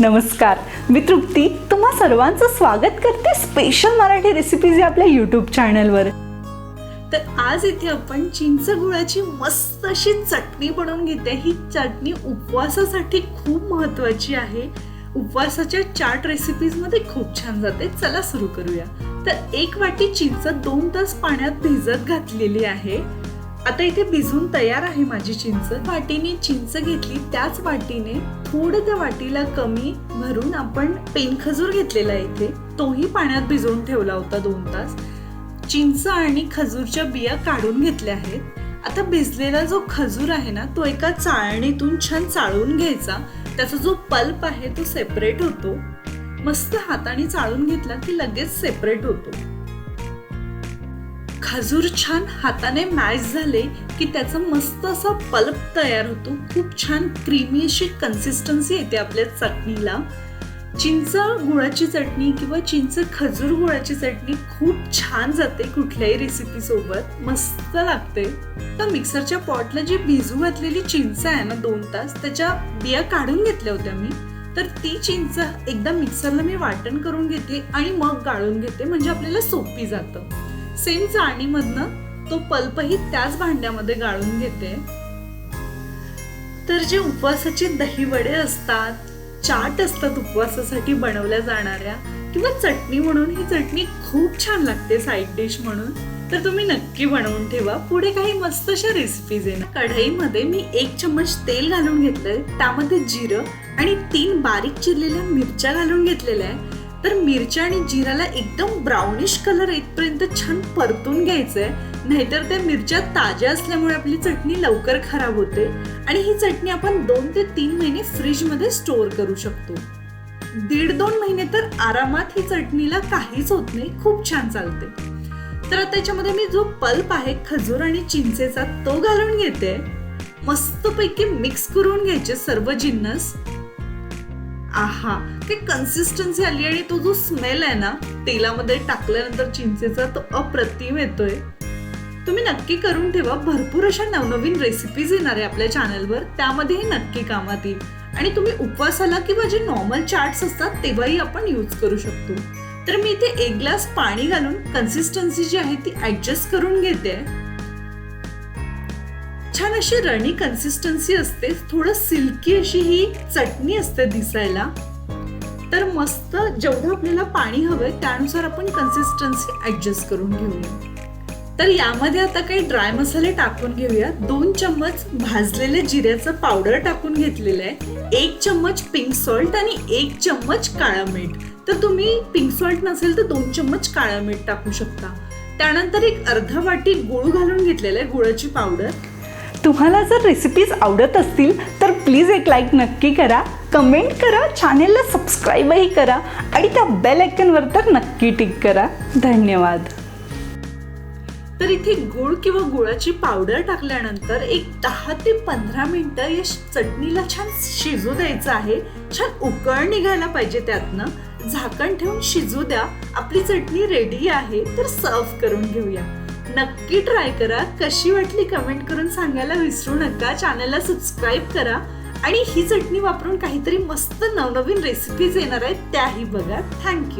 नमस्कार. मी तृप्ती. तुम्हा सर्वांचं स्वागत करते स्पेशल मराठी रेसिपीज या आपल्या यूट्यूब चॅनलवर तर आज इथे आपण चिंच गुळाची मस्त अशी चटणी बनवून घेते. ही चटणी उपवासासाठी खूप महत्वाची आहे. उपवासाच्या चाट रेसिपीजमध्ये खूप छान जाते. चला सुरू करूया. तर एक वाटी चिंच दोन तास पाण्यात भिजत घातलेली आहे. आता इथे भिजून तयार आहे माझी चिंच. वाटीने चिंच घेतली त्याच वाटीने थोडं त्या वाटीला कमी भरून आपण पेनखजूर घेतलेला इथे. तोही पाण्यात भिजवून ठेवला होता दोन तास. चिंच आणि खजूरच्या बिया काढून घेतल्या आहेत. आता भिजलेला जो खजूर आहे ना तो एका चाळणीतून छान चाळून घ्यायचा. त्याचा जो पल्प आहे तो सेपरेट होतो. मस्त हाताने चाळून घेतला की लगेच सेपरेट होतो. खजूर छान हाताने मॅश झाले की त्याचा मस्त असा पल्प तयार होतो. खूप छान क्रीमी अशी कन्सिस्टन्सी येते आपल्या चटणीला. चिंच गुळाची चटणी किंवा चिंच खजूर गुळाची चटणी खूप छान जाते कुठल्याही रेसिपी सोबत. मस्त लागते. तर मिक्सरच्या पॉटला जी भिजू घातलेली चिंच आहे ना दोन तास त्याच्या बिया काढून घेतल्या होत्या मी. तर ती चिंच एकदा मिक्सरला मी वाटण करून घेते आणि मग गाळून घेते. म्हणजे आपल्याला सोपी जातं. सेम चाळणीमधनं तो पल्पही त्याच भांड्यामध्ये गाळून घेते. तर जे उपवासाचे दही वडे असतात चाट असतात उपवासासाठी बनवल्या जाणाऱ्या किंवा चटणी म्हणून ही चटणी खूप छान लागते साईड डिश म्हणून तर तुम्ही नक्की बनवून ठेवा. पुढे काही मस्त अशा रेसिपीज आहे ना. कढईमध्ये मी एक चम्मच तेल घालून घेतलंय. त्यामध्ये जिरं आणि तीन बारीक चिरलेल्या मिरच्या घालून घेतलेल्या आहे. तर मिरच्या आणि जिराला एकदम ब्राउनिश कलर येतपर्यंत छान परतून घ्यायचंय. नाहीतर त्या मिरच्या ताज्या असल्यामुळे आपली चटणी लवकर खराब होते आणि ही चटणी आपण दोन ते तीन महिने फ्रीजमध्ये स्टोअर करू शकतो. दीड दोन महिने तर आरामात ही चटणीला काहीच होत नाही खूप छान चालते. तर त्याच्यामध्ये मी जो पल्प आहे खजूर आणि चिंचेचा तो घालून घेते. मस्तपैकी मिक्स करून घ्यायचे सर्व जिन्नस. आहा काही कन्सिस्टन्सी आली आणि तो जो स्मेल आहे ना तेलामध्ये टाकल्यानंतर चिंचेचा तो अप्रतिम येतोय. तुम्ही नक्की करून ठेवा. भरपूर अशा नवनवीन रेसिपीज येणार आहे आपल्या चॅनलवर त्यामध्येही नक्की कामात येईल. आणि तुम्ही उपवासाला किंवा जे नॉर्मल चार्ट्स असतात तेव्हाही आपण यूज करू शकतो. तर मी इथे एक ग्लास पाणी घालून कन्सिस्टन्सी जी आहे ती ॲडजस्ट करून घेते. छान अशी रणी कन्सिस्टन्सी असते. थोडं सिल्की अशी ही चटणी असते दिसायला. तर मस्त जेवढं आपल्याला पाणी हवंय त्यानुसार आपण कन्सिस्टन्सी ऍडजस्ट करून घेऊया. तर यामध्ये आता काही ड्राय मसाले टाकून घेऊया. दोन चम्मच भाजलेले जिऱ्याचं पावडर टाकून घेतलेलं आहे. एक चम्मच पिंक सॉल्ट आणि एक चम्मच काळा मीठ. तर तुम्ही पिंक सॉल्ट नसेल तर दोन चम्मच काळा मीठ टाकू शकता. त्यानंतर एक अर्धा वाटी गुळ घालून घेतलेला आहे गुळाची पावडर तुम्हाला जर रेसिपीज आवडत असतील तर प्लीज एक लाईक नक्की करा. कमेंट करा चॅनेलला सबस्क्राईबही करा आणि त्या बेल आयकनवर तर नक्की टिक करा. धन्यवाद. तर इथे गुळ किंवा गुळाची पावडर टाकल्यानंतर एक दहा ते पंधरा मिनटं या चटणीला छान शिजू द्यायचं आहे. छान उकळ निघायला पाहिजे त्यातनं. झाकण ठेवून शिजू द्या. आपली चटणी रेडी आहे तर सर्व करून घेऊया. नक्की ट्राय करा. कशी वाटली कमेंट करून सांगायला विसरू नका. चॅनलला सबस्क्राईब करा. आणि ही चटणी वापरून काहीतरी मस्त नवनवीन रेसिपीज येणार आहेत त्याही बघा. थँक्यू